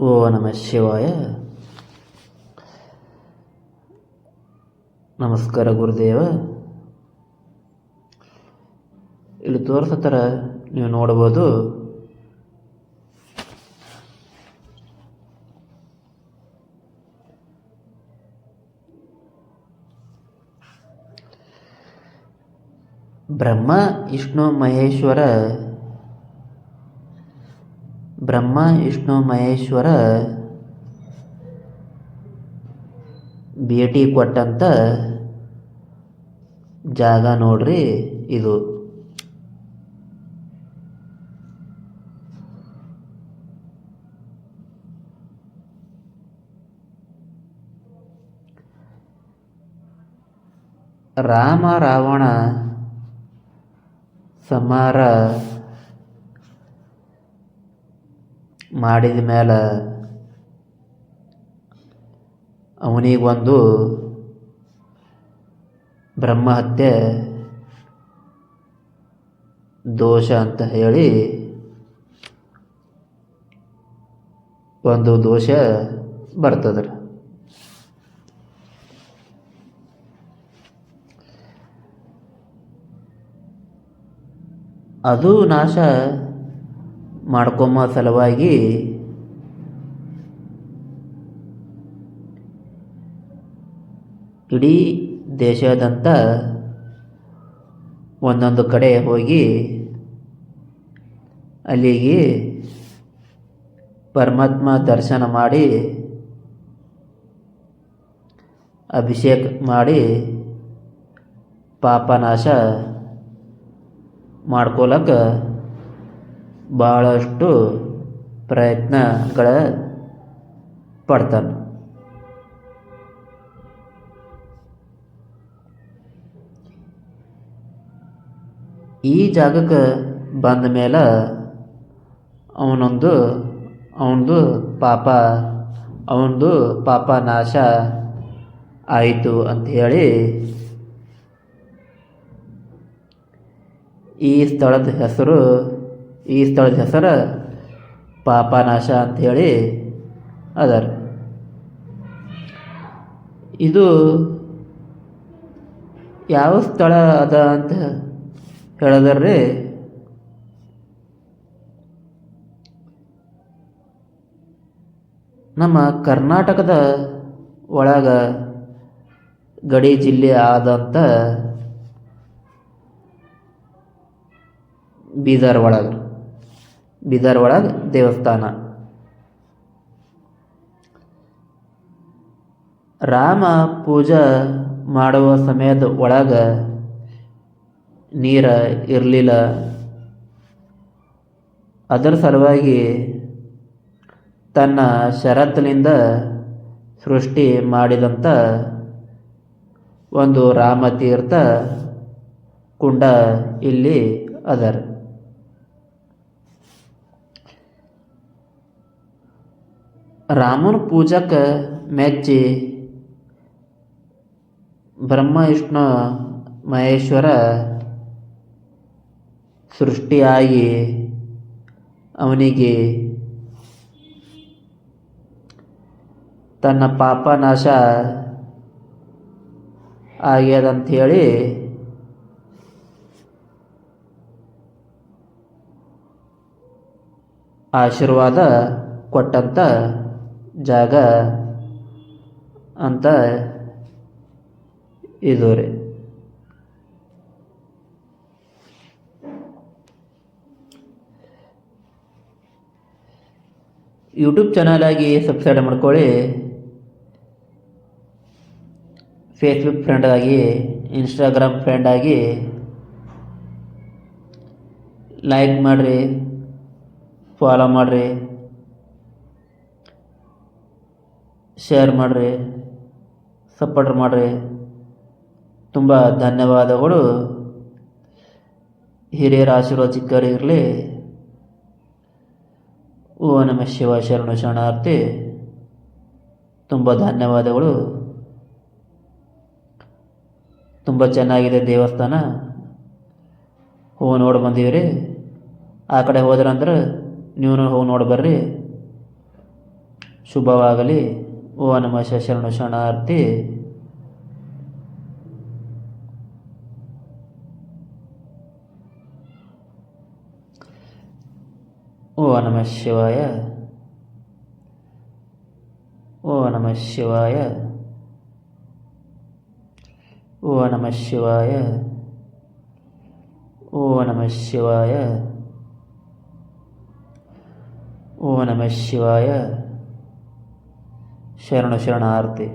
ಓ ನಮ ಶಿವಾಯ. ನಮಸ್ಕಾರ ಗುರುದೇವ. ಇಲ್ಲಿ ತೋರಿಸೋ ನೀವು ನೋಡಬಹುದು. ಬ್ರಹ್ಮ ವಿಷ್ಣು ಮಹೇಶ್ವರ ಬ್ರಹ್ಮ ವಿಷ್ಣು ಮಹೇಶ್ವರ ಭೇಟಿ ಕೊಟ್ಟಂಥ ಜಾಗ ನೋಡ್ರಿ ಇದು. ರಾಮ ರಾವಣ ಸಮಾರ ಮಾಡಿದ ಮೇಲೆ ಅವನಿಗೊಂದು ಬ್ರಹ್ಮಹತ್ಯೆ ದೋಷ ಅಂತ ಹೇಳಿ ಒಂದು ದೋಷ ಬರ್ತದ್ರಿ ಅದು ನಾಶ ಮಾಡ್ಕೊಂಬ ಸಲುವಾಗಿ ಇಡೀ ದೇಶದಂತ ಒಂದೊಂದು ಕಡೆ ಹೋಗಿ ಅಲ್ಲಿಗೆ ಪರಮಾತ್ಮ ದರ್ಶನ ಮಾಡಿ, ಅಭಿಷೇಕ ಮಾಡಿ, ಪಾಪನಾಶ ಮಾಡ್ಕೊಳಕ್ಕೆ ಭಾಳಷ್ಟು ಪ್ರಯತ್ನಗಳ ಪಡ್ತಾನೆ. ಈ ಜಾಗಕ್ಕೆ ಬಂದ ಮೇಲೆ ಅವನೊಂದು, ಅವನದು ಪಾಪ ಅವನದು ಪಾಪ ನಾಶ ಆಯಿತು ಹೇಳಿ ಈ ಸ್ಥಳದ ಹೆಸರು ಈ ಸ್ಥಳದ ಹೆಸರು ಪಾಪನಾಶ ಹೇಳಿ ರೀ ಇದು ಯಾವ ಸ್ಥಳ ಅದ ಅಂತ ಹೇಳಿದ್ರಿ? ನಮ್ಮ ಕರ್ನಾಟಕದ ಒಳಗ ಗಡಿ ಜಿಲ್ಲೆ ಆದಂಥ ಬೀದರ್ ಒಳಗೆ. ಬೀದರ್ ಒಳಗೆ ದೇವಸ್ಥಾನ. ರಾಮ ಪೂಜಾ ಮಾಡುವ ಸಮಯದ ಒಳಗೆ ನೀರ ಇರಲಿಲ್ಲ. ಅದರ ಸಲುವಾಗಿ ತನ್ನ ಷರತ್ತಿನಿಂದ ಸೃಷ್ಟಿ ಮಾಡಿದಂಥ ಒಂದು ರಾಮತೀರ್ಥ ಕುಂಡ ಇಲ್ಲಿ ಅದರ. ರಾಮನ ಪೂಜಕ್ಕೆ ಮೆಚ್ಚಿ ಬ್ರಹ್ಮ ವಿಷ್ಣು ಮಹೇಶ್ವರ ಸೃಷ್ಟಿಯಾಗಿ ಅವನಿಗೆ ತನ್ನ ಪಾಪ ನಾಶ ಆಗ್ಯದಂಥೇಳಿ ಆಶೀರ್ವಾದ ಕೊಟ್ಟಂಥ ಜಾಗ ಅಂತ ಇದು ರೀ. ಯೂಟ್ಯೂಬ್ ಚಾನಲ್ ಆಗಿ ಸಬ್ಸ್ಕ್ರೈಬ್ ಮಾಡ್ಕೊಳ್ಳಿ. ಫೇಸ್ಬುಕ್ ಫ್ರೆಂಡ್ ಆಗಿ ಇನ್ಸ್ಟಾಗ್ರಾಮ್ ಫ್ರೆಂಡ್ ಆಗಿ ಲೈಕ್ ಮಾಡಿರಿ ಫಾಲೋ ಮಾಡಿರಿ. ಶೇರ್ ಮಾಡಿರಿ ಸಪೋರ್ಟ್ ಮಾಡಿರಿ. ತುಂಬ ಧನ್ಯವಾದಗಳು. ಹಿರಿಯರ ಆಶೀರ್ವಾದ ಚಿಕ್ಕವರಿರಲಿ ಓ ನಮ ಶಿವ ಶರಣ ಶರಣಾರ್ಥಿ. ತುಂಬ ಧನ್ಯವಾದಗಳು. ತುಂಬ ಚೆನ್ನಾಗಿದೆ ದೇವಸ್ಥಾನ. ಹೋಗಿ ನೋಡಿ ಬಂದೀವಿ ಆ ಕಡೆ ಹೋದ್ರಂದ್ರೆ ನೀವು ಹೋಗಿ ನೋಡಿ ಬರ್ರಿ. ಶುಭವಾಗಲಿ. ಓ ನಮ ಶರಣು ಶರಣಾರ್ಥಿ ಓ ನಮ ಶಿವಾಯ ಓ ನಮ ಶಿವಾಯ ಓ ನಮ ಶಿವಾಯ ಓ ನಮ ಶಿವಾಯ ಓ ನಮ ಶಿವಾಯ ಶರಣು ಶರಣಾರ್ಥಿ